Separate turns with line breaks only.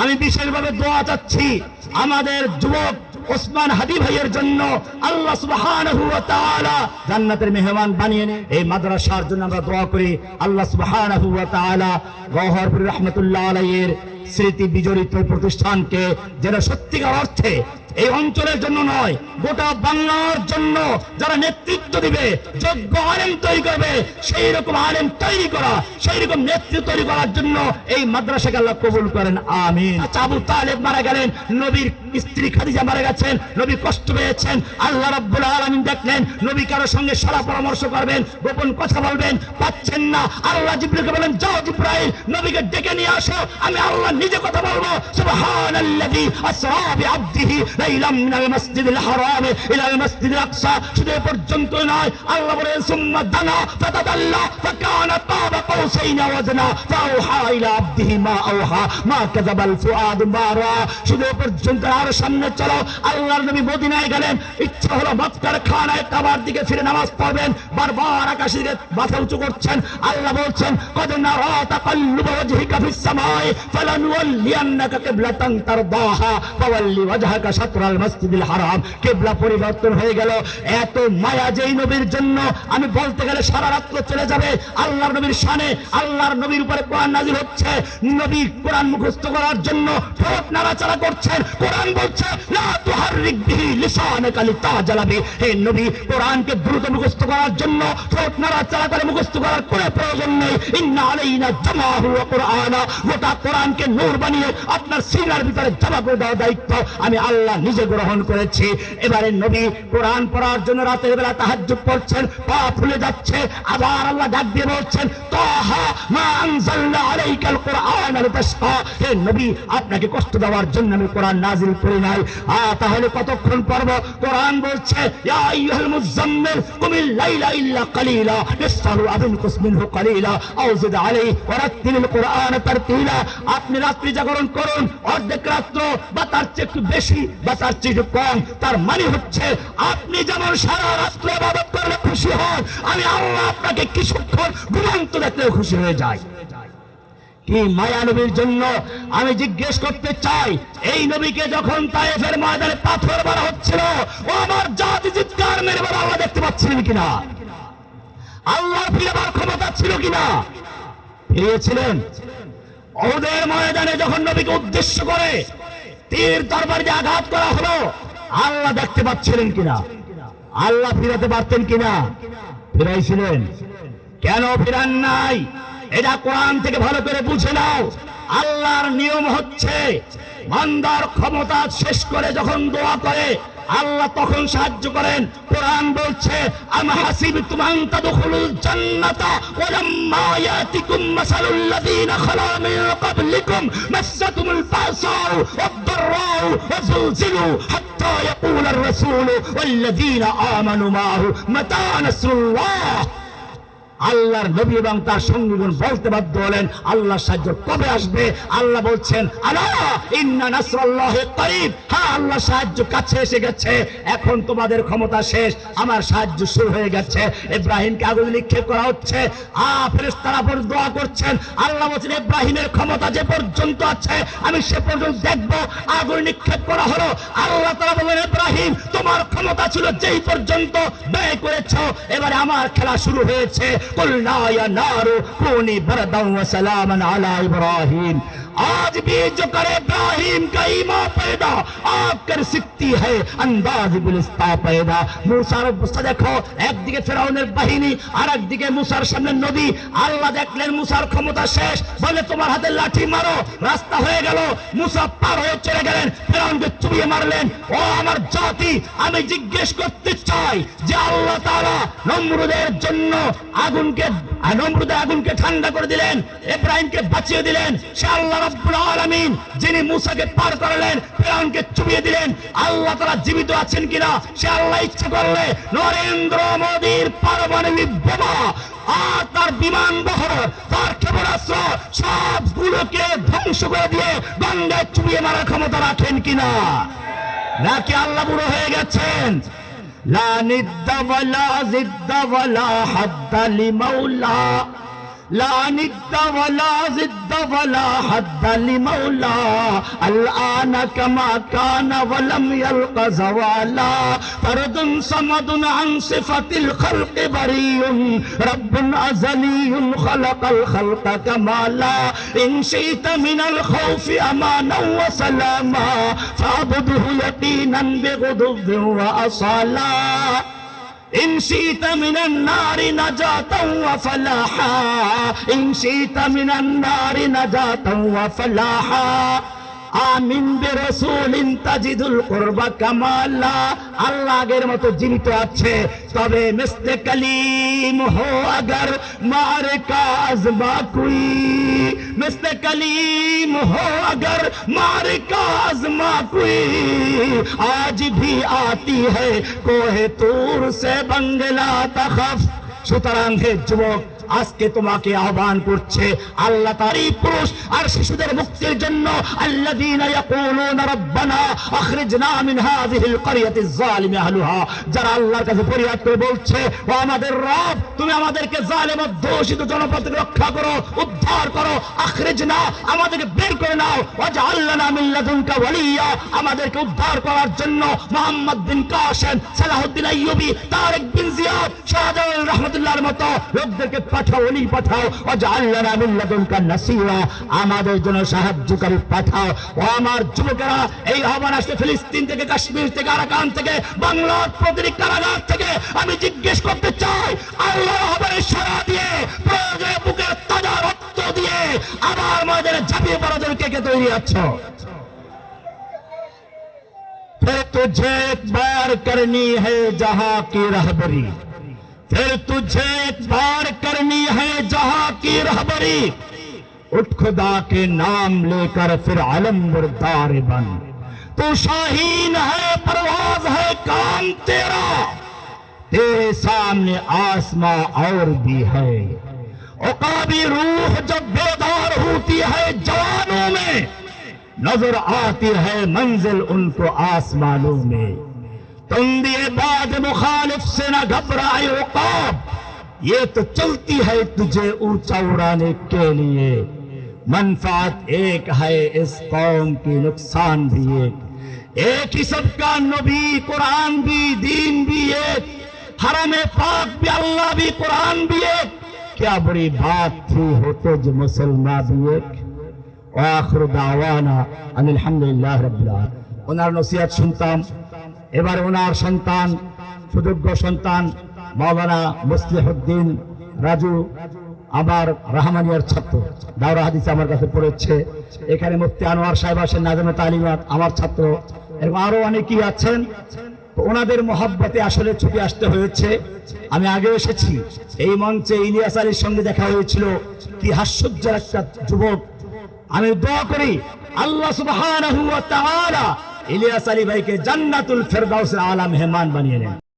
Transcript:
আমি বিশেষভাবে দোয়া চাচ্ছি আমাদের যুবক ওসমান হাদি ভাইয়ের জন্য আল্লাহ সুবহানাহু জান্নাতের মেহমান বানিয়ে এই মাদ্রাসার জন্য আমরা দোয়া করি আল্লাহ সুবহানাহু ওয়া তাআলা গওহরপুর স্মৃতি বিজড়িত প্রতিষ্ঠানকে যেন সত্যিকার অর্থে এই অঞ্চলের জন্য নয় গোটা বাংলার জন্য যারা নেতৃত্ব দিবে যোগ্য আলেম তৈরি করবে সেই রকম আলেম তৈরি করা সেই রকম নেতৃত্ব তৈরি করার জন্য এই মাদ্রাসাকে আল্লাহ কবুল করেন আমিন। আচ্ছা, আবু তালেব মারা গেলেন নবীর স্ত্রী খাদিজা মারা গেছেন, নবী কষ্ট পেয়েছেন, আল্লাহ রাব্বুল আলামিন দেখলেন, নবী কারোর সঙ্গে সারা পরামর্শ করবেন, গোপন কথা বলবেন, পাচ্ছেন না। আল্লাহ জিব্রাইলকে বলেন যাও জিব্রাইল, নবীকে ডেকে নিয়ে আসো, আমি আল্লাহ নিজে কথা বলব। সুবহানাল্লাযী আসরা বিআবদিহি লাইলাম মিনাল মাসজিদিল হারাম ইলাল মাসজিদিল আকসা। শুধু পর্যন্ত নয়, আল্লাহ বলেন, সুম্মা দানা ফাতাদাল্লা ফাকানা কাবা কাউসাইন ওয়াজনা ফাওহা ইলা আবদিহি মা আওহা মা কাযাবাল ফুআদ মা রা শুধু পর্যন্ত আর সামনে চলো। আল্লাহর নবী মদিনায় গেলেন। ইচ্ছা হলো মক্কার খানায় কাবার দিকে ফিরে নামাজ পড়বেন। বারবার আকাশের দিকে মাথা উঁচু করছেন, আল্লাহ বলছেন, কদ নারা তাকাল্লুব ওয়াজহিকা ফিস সামাই ফালানুওয়াল্লিয়ান্নাকা কিবলাতান তারদাহা, ফাওয়াল্লি ওয়াজহাকা শাতরাল মাসজিদিল হারাম। কিবলা পরিবর্তন হয়ে গেল। এত মায়া যেই নবীর জন্য আমি বলতে গেলে সারা রাত্র চলে যাবে। আল্লাহর নবীর শানে, আল্লাহর নবীর উপরে কোরআন নাজিল হচ্ছে। নবী কোরআন মুখস্থ করার জন্য ঠোঁট নাড়াচাড়া করছেন। কোরআন বলছে, লা তুহাররিক বিহি লিসানাকা লিতাজালা বি হে নবী, কোরআনকে দ্রুত মুখস্থ করার জন্য ঠোঁট নাড়াচাড়া করে মুখস্থ করার কোনো প্রয়োজন নেই। ইন্না আলাইনা জামাহু ওয়া কুরআনা। গোটা কোরআনকে নূর বানিয়ে আপনার সিনার ভিতরে জমা করে দেওয়ার দায়িত্ব আমি আল্লাহ নিজে গ্রহণ করেছি। এবারে নবী কোরআন পড়ার জন্য রাতের বেলা তাহাজ্জুদ পড়ছেন, পা ফুলে যাচ্ছে, আবার আল্লাহ ডাক দিয়ে বলছেন, তাহা মা আনজালনা আলাইকাল কুরআন লিতাশকা। হে নবী, আপনাকে কষ্ট দেওয়ার জন্য আমি কোরআন নাজিল করি নাই। তাহলে কতক্ষণ পড়ব? কোরআন বলছে আপনি রাত্রি জাগরণ করুন, অর্ধেক রাত্র, বা তার চেয়ে একটু বেশি, বা তার চেয়ে একটু কম। তার মানে হচ্ছে, আপনি যেমন সারা রাত্র করলে খুশি হন, আমি আল্লাহ আপনাকে কিছুক্ষণ ঘুমন্ত দেখলেও খুশি হয়ে যাই। কি মায়া নবীর জন্য আমি জিজ্ঞেস করতে চাই, এই নবীকে যখন তায়েফের ময়দানে পাথর মারা হচ্ছিল, ও আমার জাতি চিৎকার মেরে বলা আল্লাহ দেখতে পাচ্ছিলেন কিনা? আল্লাহ ফিরেবার ক্ষমতা ছিল কিনা? ফিরিয়েছিলেন। ওদের ময়দানে যখন নবীকে উদ্দেশ্য করে তীর তরবারি দিয়ে আঘাত করা হলো, আল্লাহ দেখতে পাচ্ছিলেন কিনা? আল্লাহ ফিরাতে পারতেন কিনা? ফিরাইছিলেন। কেন ফিরান নাই? এটা কোরআন থেকে ভালো করে বুঝে নাও। আল্লাহর নিয়ম হচ্ছে, বান্দার ক্ষমতা শেষ করে যখন দোয়া করে, আল্লাহ তখন সাহায্য করেন। কোরআন বলছে, আম হাসিবতুম আন তাদখুলুল জান্নাতা নাসরুল্লাহ আল্লাহর নবী এবং তার সঙ্গীগণ বলতে বাধ্য হলেন, আল্লাহর সাহায্য কবে আসবে? আল্লাহ বলছেন করিব। হ্যাঁ আল্লাহ সাহায্য কাছে এসে গেছে। এখন তোমাদের ক্ষমতা শেষ, আমার সাহায্য শুরু হয়ে গেছে। ইব্রাহিমকে আগুন নিক্ষেপ করা হচ্ছে। আ, ফেরেশতারা পর দোয়া করছেন, আল্লাহ বলছেন, ইব্রাহিমের ক্ষমতা যে পর্যন্ত আছে, আমি সে পর্যন্ত দেখব। আগুন নিক্ষেপ করা হলো। আল্লাহ তাআলা বললেন, ইব্রাহিম, তোমার ক্ষমতা ছিল যেই পর্যন্ত ব্যয় করেছ। এবারে আমার খেলা শুরু হয়েছে। قلنا يا نار كوني بردا وسلاما على إبراهيم. आज भी जो करे इब्राहिम का ईमा पैदा आग कर सकती है अंदाज गुलिस्ता पैदा মুসার অবস্থা দেখো একদিকে ফেরাউনের বাহিনী আর একদিকে মুসার সামনে নদী আল্লাহ দেখলেন মুসার ক্ষমতা শেষ বলে তোমার হাতে লাঠি মারো রাস্তা হয়ে গেল মুসা পার হয়ে চলে গেলেন ফেরাউনকে চুরিয়ে মারলেন ও আমার জাতি আমি জিজ্ঞেস করতে চাই যে আল্লাহ তাআলা নমরুদের জন্য আগুনকে নমরুদের আগুনকে ঠান্ডা করে দিলেন ইব্রাহিমকে বাঁচিয়ে দিলেন সে আল্লাহ সবগুলোকে ধ্বংস করে দিয়ে গঙ্গায় চুবিয়ে মারার ক্ষমতা রাখেন কিনা। নাকি আল্লাহ বুড়ো হয়ে গেছেন? লা নিদ্দা ওয়ালা জিদ্দা ওয়ালা হাদ্দা لا ند ولا ضد ولا حد لمولى الآن كما كان ولم يلق زوالا. فرد صمد عن صفة الخلق بريء رب أزلي خلق الخلق كمالا. إن شئت من الخوف أمانا وسلاما. فاعبده يقينا بغضب وأصالا. إن من النار نجاة وفلاحا. إن من النار نجاة وفلاحا. আমিন তাজিদুল আল্লাহ আগের মতো জীবিত আছে। তবে মিস্তে কালিম হো আগর, মার কাজ বাকুই। مست کلیم ہو اگر مار کا عزما کوئی آج بھی آتی ہے کوہ تور سے بنگلہ تخف۔ সুতরাং হে যুবক আজকে তোমাকে আহ্বান করছে আল্লাহ তারই পুরুষ আর শিশুদের মুক্তির জন্য আমাদেরকে উদ্ধার করো, আখরিজনা আমাদেরকে করে নাও। আমাদেরকে উদ্ধার করার জন্য মোহাম্মদ বিন মতো পাঠাও অলি পাঠাও ওয়াজআলনা মিন লাদুনকা নাসীরা আমাদের জন্য সাহায্যকারী পাঠাও ও আমার যুবকেরা এই আহ্বান আসছে ফিলিস্তিন থেকে কাশ্মীর থেকে আরাকান থেকে বাংলার প্রতিটি কারাগার থেকে আমি জিজ্ঞেস করতে চাই আল্লাহর আহ্বানের সাড়া দিয়ে প্রয়োজনে বুকের তাজা রক্ত দিয়ে আবার ময়দানে ঝাঁপিয়ে পড়ার জন্য কে কে তৈরি আছো फिर तुझे एक बार करनी है जहां की रहबरी پھر تجھے اعتبار کرنی ہے جہاں کی رہبری۔ اٹھ خدا کے نام لے کر پھر علم بردار بن۔ تو شاہین ہے، پرواز ہے کام تیرا۔ تیرے سامنے آسماں اور بھی ہے۔ عقابی روح جب بیدار ہوتی ہے جوانوں میں، نظر آتی ہے منزل ان کو آسمانوں میں۔ تندی باد مخالف سے نہ گھبرائے عقاب۔ یہ تو چلتی ہے تجھے اونچا اڑانے کے لیے۔ منفعت ایک ہے، اس قوم کی نقصان بھی ایک۔ ایک ہی سب کا نبی، قرآن بھی، دین بھی ایک۔ حرم پاک بھی، اللہ بھی، قرآن بھی ایک۔ کیا بڑی بات تھی ہوتے جو مسلمہ بھی ایک؟ وآخر دعوانا ان الحمدللہ رب العالمین۔ انہار نصیحت سنتا ہوں۔ এবার ওনার সন্তান, সুযোগ্য সন্তান, মাওলানা মুসলিহুদ্দিন রাজু আমার রাহমানিয়ার ছাত্র। দাওরা হাদিসে আমার কাছে পড়েছে, এখানে মুফতি আনোয়ার সাহেব আসেন নাজামে তালিমাত, আমার ছাত্র এরকম আরও অনেকেই আছেন। ওনাদের মহাব্বতে আসলে ছুটে আসতে হয়েছে। আমি আগে এসেছি, এই মঞ্চে ইলিয়াস আলীর সঙ্গে দেখা হয়েছিল, কি হাস্যজ্জ্বল একটা যুবক। আমি দোয়া করি, আল্লাহ সুবহানাহু ওয়া তাআলা ইলিয়াস আলী ভাইকে জান্নাতুল ফেরদাউসের আলা মেহমান বানিয়ে নেন